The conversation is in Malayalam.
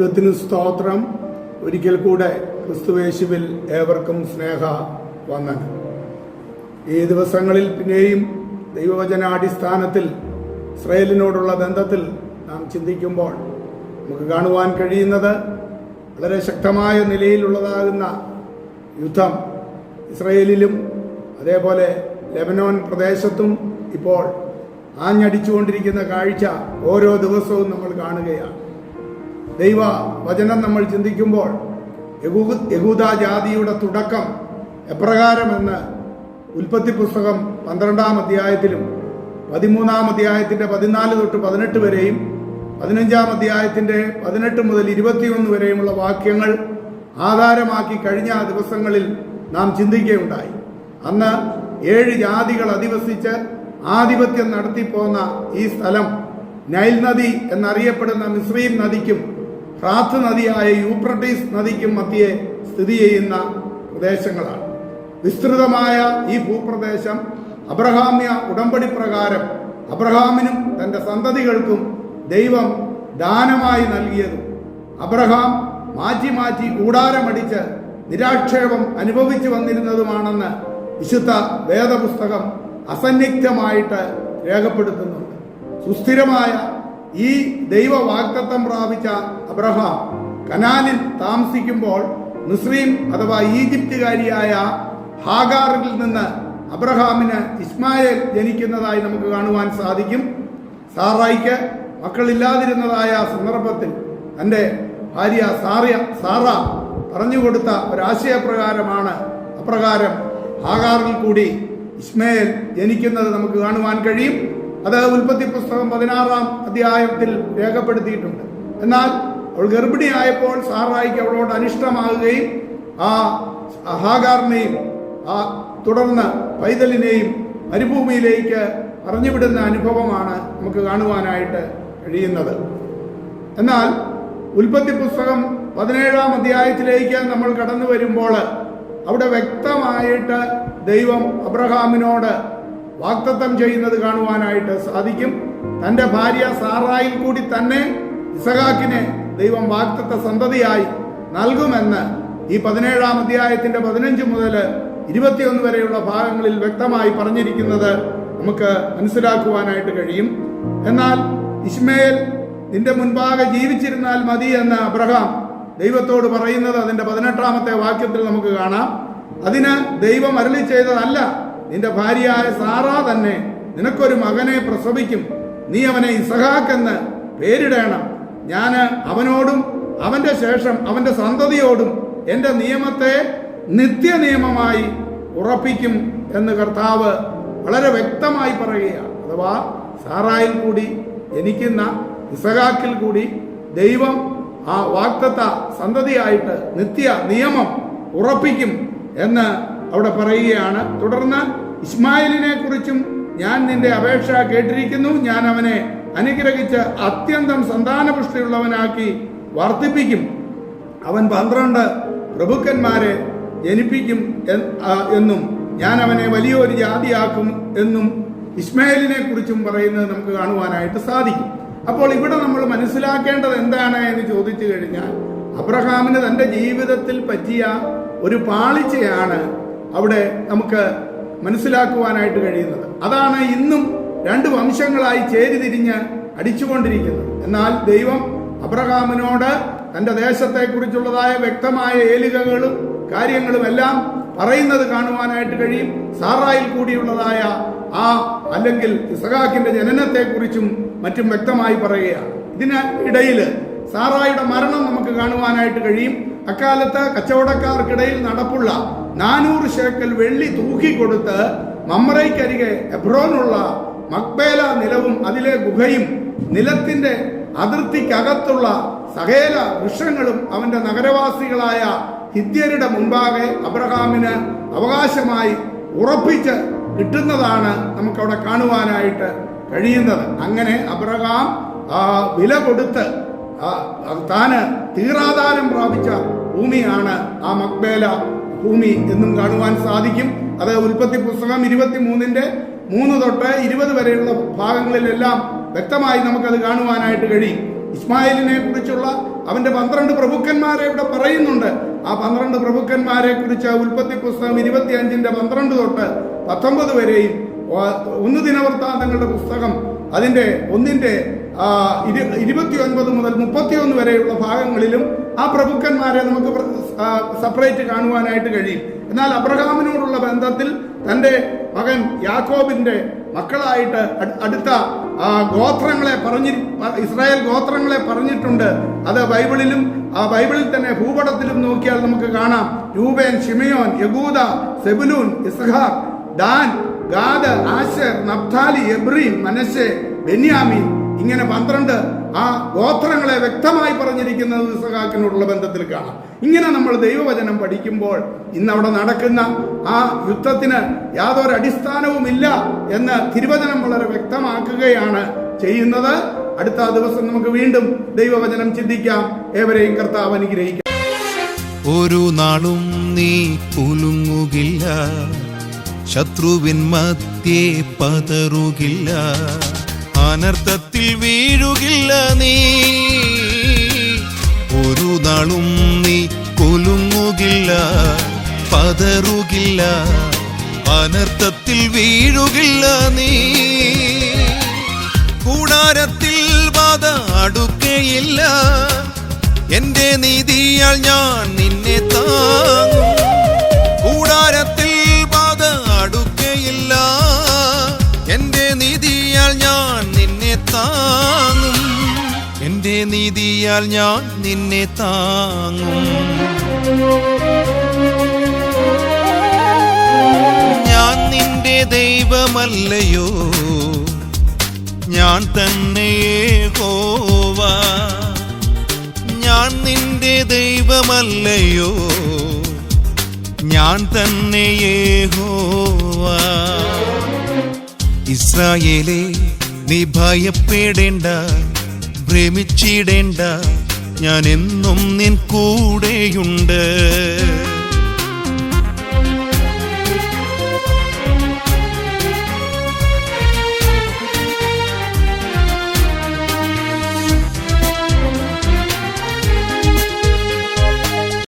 ദൈവത്തിന് സ്തോത്രം. ഒരിക്കൽ കൂടെ ക്രിസ്തുവേശുവിൽ ഏവർക്കും സ്നേഹ വന്ദനം. ഈ ദിവസങ്ങളിൽ പിന്നെയും ദൈവവചനാടിസ്ഥാനത്തിൽ ഇസ്രയേലിനോടുള്ള ബന്ധത്തിൽ നാം ചിന്തിക്കുമ്പോൾ നമുക്ക് കാണുവാൻ കഴിയുന്നത് വളരെ ശക്തമായ നിലയിലുള്ളതാകുന്ന യുദ്ധം ഇസ്രയേലിലും അതേപോലെ ലെബനോൻ പ്രദേശത്തും ഇപ്പോൾ ആഞ്ഞടിച്ചുകൊണ്ടിരിക്കുന്ന കാഴ്ച ഓരോ ദിവസവും നമ്മൾ കാണുകയാണ്. ദൈവ വചനം നമ്മൾ ചിന്തിക്കുമ്പോൾ യഹൂദ ജാതിയുടെ തുടക്കം എപ്രകാരമെന്ന് ഉൽപ്പത്തി പുസ്തകം പന്ത്രണ്ടാം അധ്യായത്തിലും പതിമൂന്നാം അധ്യായത്തിന്റെ പതിനാല് തൊട്ട് പതിനെട്ട് വരെയും പതിനഞ്ചാം അധ്യായത്തിന്റെ പതിനെട്ട് മുതൽ ഇരുപത്തിയൊന്ന് വരെയുമുള്ള വാക്യങ്ങൾ ആധാരമാക്കി കഴിഞ്ഞ ദിവസങ്ങളിൽ നാം ചിന്തിക്കുകയുണ്ടായി. അന്ന് ഏഴ് ജാതികൾ അധിവസിച്ച് ആധിപത്യം നടത്തിപ്പോന്ന ഈ സ്ഥലം നൈൽ നദി എന്നറിയപ്പെടുന്ന മിസ്രീം നദിക്കും റാത്ത് നദിയായ യൂപ്രട്ടീസ് നദിക്കും മധ്യേ സ്ഥിതി ചെയ്യുന്ന പ്രദേശങ്ങളാണ്. വിസ്തൃതമായ ഈ ഭൂപ്രദേശം അബ്രഹാമ്യ ഉടമ്പടി പ്രകാരം അബ്രഹാമിനും തന്റെ സന്തതികൾക്കും ദൈവം ദാനമായി നൽകിയത് അബ്രഹാം മാറ്റി മാറ്റി കൂടാരമടിച്ച് നിരാക്ഷേപം അനുഭവിച്ചു വന്നിരുന്നതുമാണെന്ന് വിശുദ്ധ വേദപുസ്തകം അസന്നിഗ്ധമായിട്ട് രേഖപ്പെടുത്തുന്നുണ്ട്. സുസ്ഥിരമായ ഈ ദൈവ വാക്തത്വം പ്രാപിച്ച അബ്രഹാം കനാലിൽ താമസിക്കുമ്പോൾ മുസ്ലിം അഥവാ ഈജിപ്തുകാരിയായ ഹാഗാറിൽ നിന്ന് അബ്രഹാമിന് ഇസ്മായേൽ ജനിക്കുന്നതായി നമുക്ക് കാണുവാൻ സാധിക്കും. സാറായിക്ക് മക്കളില്ലാതിരുന്നതായ സന്ദർഭത്തിൽ തന്റെ ഭാര്യ സാറിയ സാറ പറഞ്ഞുകൊടുത്ത ഒരാശയപ്രകാരമാണ് അപ്രകാരം ഹാഗാറിൽ കൂടി ഇസ്മയേൽ ജനിക്കുന്നത് നമുക്ക് കാണുവാൻ കഴിയും. അത് ഉൽപ്പത്തി പുസ്തകം പതിനാറാം അധ്യായത്തിൽ രേഖപ്പെടുത്തിയിട്ടുണ്ട്. എന്നാൽ അവൾ ഗർഭിണിയായപ്പോൾ സാറായിക്ക് അവളോട് അനിഷ്ടമാകുകയും ആ ഹാഗാറിനെയും ആ തുടർന്ന് പൈതലിനെയും മരുഭൂമിയിലേക്ക് പറഞ്ഞുവിടുന്ന അനുഭവമാണ് നമുക്ക് കാണുവാനായിട്ട് കഴിയുന്നത്. എന്നാൽ ഉൽപ്പത്തി പുസ്തകം പതിനേഴാം അധ്യായത്തിലേക്ക് നമ്മൾ കടന്നു വരുമ്പോൾ അവിടെ വ്യക്തമായിട്ട് ദൈവം അബ്രഹാമിനോട് വാക്തത്വം ചെയ്യുന്നത് കാണുവാനായിട്ട് സാധിക്കും. തന്റെ ഭാര്യ സാറായിൽ കൂടി തന്നെ ഇസഹാക്കിനെ ദൈവം വാക്തത്വ സന്തതിയായി നൽകുമെന്ന് ഈ പതിനേഴാം അധ്യായത്തിന്റെ പതിനഞ്ച് മുതൽ ഇരുപത്തിയൊന്ന് വരെയുള്ള ഭാഗങ്ങളിൽ വ്യക്തമായി പറഞ്ഞിരിക്കുന്നത് നമുക്ക് മനസ്സിലാക്കുവാനായിട്ട് കഴിയും. എന്നാൽ ഇസ്മേൽ നിന്റെ മുൻപാകെ ജീവിച്ചിരുന്നാൽ മതി എന്ന് അബ്രഹാം ദൈവത്തോട് പറയുന്നത് അതിന്റെ പതിനെട്ടാമത്തെ വാക്യത്തിൽ നമുക്ക് കാണാം. അതിന് ദൈവം അരളി ചെയ്തതല്ല. നിന്റെ ഭാര്യയായ സാറ തന്നെ നിനക്കൊരു മകനെ പ്രസവിക്കും. നീ അവനെ ഇസഹാക്കെന്ന് പേരിടേണം. ഞാൻ അവനോടും അവന്റെ ശേഷം അവന്റെ സന്തതിയോടും എന്റെ നിയമത്തെ നിത്യ നിയമമായി ഉറപ്പിക്കും എന്ന് കർത്താവ് വളരെ വ്യക്തമായി പറയുകയാണ്. അഥവാ സാറായിൽ കൂടി ജനിക്കുന്ന ഇസഹാക്കിൽ കൂടി ദൈവം ആ വാക്തത്വ സന്തതിയായിട്ട് നിത്യ നിയമം ഉറപ്പിക്കും എന്ന് അവിടെ പറയുകയാണ് തുടർന്ന് ഇസ്മായിലിനെ കുറിച്ചും ഞാൻ നിന്റെ അപേക്ഷ കേട്ടിരിക്കുന്നു ഞാൻ അവനെ അനുഗ്രഹിച്ച് അത്യന്തം സന്താനപുഷ്ടിയുള്ളവനാക്കി വർദ്ധിപ്പിക്കും. അവൻ പന്ത്രണ്ട് പ്രഭുക്കന്മാരെ ജനിപ്പിക്കും എന്നും ഞാൻ അവനെ വലിയൊരു ജാതിയാക്കും എന്നും ഇസ്മായിലിനെ കുറിച്ചും പറയുന്നത് നമുക്ക് കാണുവാനായിട്ട് സാധിക്കും. അപ്പോൾ ഇവിടെ നമ്മൾ മനസ്സിലാക്കേണ്ടത് എന്താണ് എന്ന് ചോദിച്ചു കഴിഞ്ഞാൽ അബ്രഹാമിന് തന്റെ ജീവിതത്തിൽ പറ്റിയ ഒരു പാളിച്ചയാണ് അവിടെ നമുക്ക് മനസ്സിലാക്കുവാനായിട്ട് കഴിയുന്നത്. അതാണ് ഇന്നും രണ്ട് വംശങ്ങളായി ചേരിതിരിഞ്ഞ് അടിച്ചുകൊണ്ടിരിക്കുന്നത്. എന്നാൽ ദൈവം അബ്രഹാമിനോട് തന്റെ ദേശത്തെക്കുറിച്ചുള്ളതായ വ്യക്തമായ ഏലികകളും കാര്യങ്ങളും എല്ലാം പറയുന്നത് കാണുവാനായിട്ട് കഴിയും. സാറായിൽ കൂടിയുള്ളതായ ആ അല്ലെങ്കിൽ ഇസഹാക്കിന്റെ ജനനത്തെക്കുറിച്ചും മറ്റും വ്യക്തമായി പറയുകയാണ്. ഇതിന് ഇടയിൽ സാറായുടെ മരണം നമുക്ക് കാണുവാനായിട്ട് കഴിയും. അക്കാലത്ത് കച്ചവടക്കാർക്കിടയിൽ നടപ്പുള്ള നാനൂറ് ശേക്കൽ വെള്ളി തൂക്കിക്കൊടുത്ത് മമ്മറയ്ക്കരികെ എബ്രോനുള്ള മക്ബേല നിലവും അതിലെ ഗുഹയും നിലത്തിന്റെ അതിർത്തിക്കകത്തുള്ള സഹേല വൃക്ഷങ്ങളും അവന്റെ നഗരവാസികളായ ഹിത്യരുടെ മുമ്പാകെ അബ്രഹാമിന് അവകാശമായി ഉറപ്പിച്ച് കിട്ടുന്നതാണ് നമുക്കവിടെ കാണുവാനായിട്ട് കഴിയുന്നത്. അങ്ങനെ അബ്രഹാം വില കൊടുത്ത് താന് തീറാധാരം പ്രാപിച്ച ഭൂമിയാണ് ആ മക്ബേല ഭൂമി എന്നും കാണുവാൻ സാധിക്കും. അത് ഉൽപ്പത്തി പുസ്തകം ഇരുപത്തി മൂന്നിന്റെ മൂന്ന് തൊട്ട് ഇരുപത് വരെയുള്ള ഭാഗങ്ങളിലെല്ലാം വ്യക്തമായി നമുക്കത് കാണുവാനായിട്ട് കഴിയും. ഇസ്മായിലിനെ കുറിച്ചുള്ള അവന്റെ പന്ത്രണ്ട് പ്രഭുക്കന്മാരെ ഇവിടെ പറയുന്നുണ്ട്. ആ പന്ത്രണ്ട് പ്രഭുക്കന്മാരെ കുറിച്ച് ഉൽപ്പത്തി പുസ്തകം ഇരുപത്തി അഞ്ചിന്റെ പന്ത്രണ്ട് തൊട്ട് പത്തൊമ്പത് വരെയും ഒന്ന് ദിനവൃത്താന്തങ്ങളുടെ പുസ്തകം അതിന്റെ ഒന്നിന്റെ ആ, ഇരു- ഇരുപത്തി ഒൻപത് മുതൽ മുപ്പത്തിയൊന്ന് വരെയുള്ള ഭാഗങ്ങളിലും ആ പ്രഭുക്കന്മാരെ നമുക്ക് സെപ്പറേറ്റ് കാണുവാനായിട്ട് കഴിയും. എന്നാൽ അബ്രഹാമിനോടുള്ള ബന്ധത്തിൽ തന്റെ മകൻ യാക്കോബിന്റെ മക്കളായിട്ട് അടുത്ത ഗോത്രങ്ങളെ പറഞ്ഞി ഇസ്രായേൽ ഗോത്രങ്ങളെ പറഞ്ഞിട്ടുണ്ട്. അത് ബൈബിളിലും ആ ബൈബിളിൽ തന്നെ ഭൂപടത്തിലും നോക്കിയാൽ നമുക്ക് കാണാം. Reuben Simeon Judah Zebulun Issachar Dan Gad Asher Naphtali Ephraim Manasseh Benjamin ഇങ്ങനെ പന്ത്രണ്ട് ആ ഗോത്രങ്ങളെ വ്യക്തമായി പറഞ്ഞിരിക്കുന്നത് ഇസഹാക്കിനോടുള്ള ബന്ധത്തിൽ കാണാം. ഇങ്ങനെ നമ്മൾ ദൈവവചനം പഠിക്കുമ്പോൾ ഇന്ന് അവിടെ നടക്കുന്ന ആ യുദ്ധത്തിന് യാതൊരു അടിസ്ഥാനവുമില്ല എന്ന് തിരുവചനം വളരെ വ്യക്തമാക്കുകയാണ് ചെയ്യുന്നത്. അടുത്ത ദിവസം നമുക്ക് വീണ്ടും ദൈവവചനം ചിന്തിക്കാം. ഏവരെയും കർത്താവ് അനുഗ്രഹിക്കാം ഒരു നാളും നീ കുലുങ്ങുകില്ല. ശത്രുവിൻ മധ്യേ പതറുകില്ല. അനർത്ഥത്തിൽ വീഴുകില്ല നീ. ഒരു നാളും നീ കുലുങ്ങുകില്ല പതറുകില്ല. അനർത്ഥത്തിൽ വീഴുകില്ല നീ. കൂടാരത്തിൽ ബാധ അടുക്കയില്ല. എന്റെ നീതിയാൽ ഞാൻ നിന്നെ നീതിയാൽ ഞാൻ നിന്നെ താങ്ങും. ഞാൻ നിന്റെ ദൈവമല്ലയോ? ഞാൻ തന്നെയേ ഹോവ ഞാൻ നിന്റെ ദൈവമല്ലയോ? ഞാൻ തന്നെയേ ഹോവ ഇസ്രായേലേ നീ ഭയപ്പെടേണ്ട. ഭ്രമിച്ചിടേണ്ട ഞാൻ എന്നും നിൻ കൂടെയുണ്ട്.